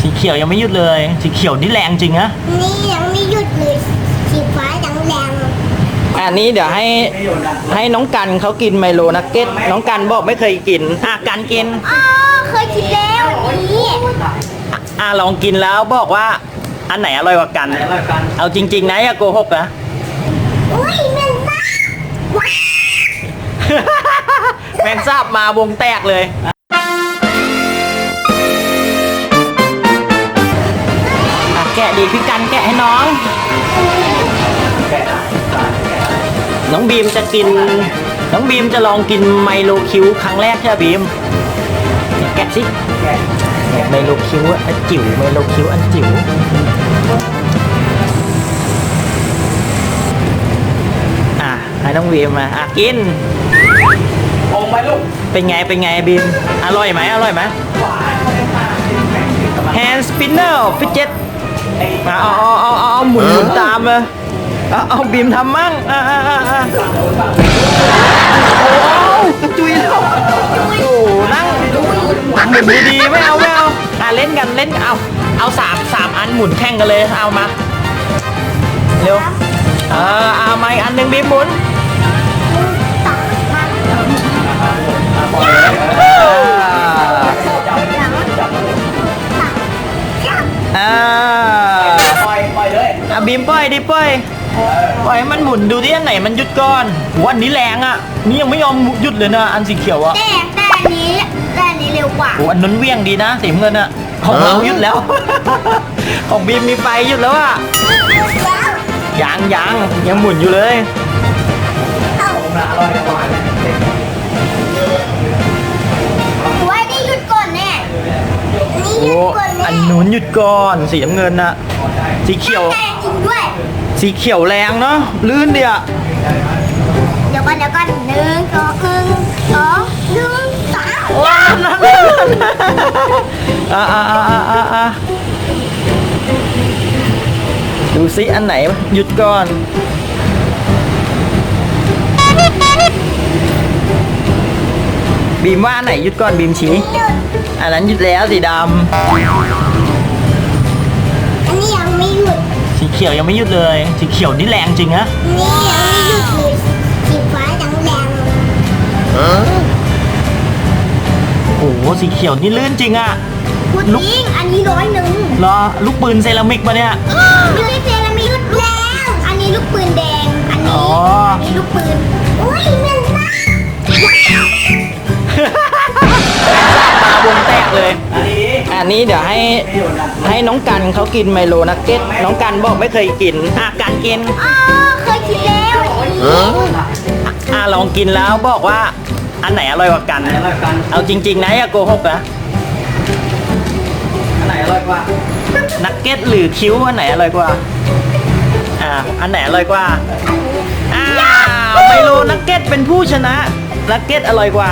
สีเขียวยังไม่หยุดเลย สีเขียวนี่แรงจริงนะนี่ยังไม่หยุดเลยสีฟ้ายังแรงอันนี้เดี๋ยวให้ให้น้องกันเขากินไมโลนักเก็ตน้องกันบอกไม่เคยกินอะกันกินอ๋อเคยกินแล้วอันนี้อะลองกินแล้วบอกว่าอันไหนอร่อยกว่ากัน เอาจริง ๆ นะอย่าโกหกนะอุ้ยมันบ้าแมงซาบมาวงแตกเลย อะแกะดีพี่กันแกะให้น้อง น้องบีมจะกิน น้องบีมจะลองกินไมโลคิวครั้งแรกใช่ไหมบีม แกะสิเนี่ยไมโลคิวอันจิ๋วไมโลคิวอันจิ๋วอะให้น้องบีมมาอะกินองไปลูก เป็นไง เป็นไงบีม อร่อยไหม อร่อยไหม hand spinner fidget อะ เอาเอาเอาเอาเอาหมุนหมุนตามเลยเอาเอาบีมทำมั่งอะอะอะอะโอ้กระจุยแล้วโอ้นั่งหมุนดีๆไม่เอาไม่เอาอะเล่นกันเล่นกันเอาเอาสามสามอันหมุนแข่งกันเลยเอามาเร็วเออเอามาอีกอันหนึ่งบีมหมุนอ่ ปล่อยดิปล่อยปล่อยให้มันหมุนดูที่อันไหนมันหยุดก่อนโหอันนี้แรงอะ นี่ยังไม่ยอมหยุดเลยนะ อันสีเขียวอะแต่แต่อันนี้แต่อันนี้เร็วกว่าโหอันนั้นเวี่ยงดีนะสีน้ำเงินอะของเราหยุดแล้ว ของบีมมีไฟหยุดแล้วอะยังยังยังหมุนอยู่เลยผมละอร่อยกว่า ก่อน สีน้ำเงินอะสีเขียวแต่จริงด้วย สีเขียวแรงเนาะลื่นเดียเดี๋ยวก่อนเดี๋ยวก่อนหนึ่งสองหนึ่งสองหนึ่งสามว้าวนั่นอ่าอ่าอ่าอ่าอ่าดูซิอันไหนหยุดก่อนบีมว่าอันไหนหยุดก่อนบีมชี้หยุดอันนั้นหยุดแล้วสีดอั สีเขียวยังไม่หยุดเลย สีเขียวนี่แรงจริงนะนี่ยังไม่หยุดเลยสีฟ้ายังแรงโอ้โหสีเขียวนี่ลื่นจริงอะพูดจริงอันนี้ร้อยหนึ่งรอลูกปืนเซรามิกปะเนี่ยไม่ใช่เซ นี้อันนี้เดี๋ยวให้ให้น้องกันเขากินไมโลนักเก็ตน้องกันบอกไม่เคยกินอะกันกินอ๋อเคยกินแล้วอันนี้อะลองกินแล้วบอกว่าอันไหนอร่อยกว่ากันอันไหนอร่อยกัน เอาจริง ๆ นะอย่าโกหกนะอันไหนอร่อยกว่า นักเก็ตหรือคิ้วอันไหนอร่อยกว่า อ่า อันไหนอร่อยกว่า อ้าวไมโลนักเก็ตเป็นผู้ชนะ นักเก็ตอร่อยกว่า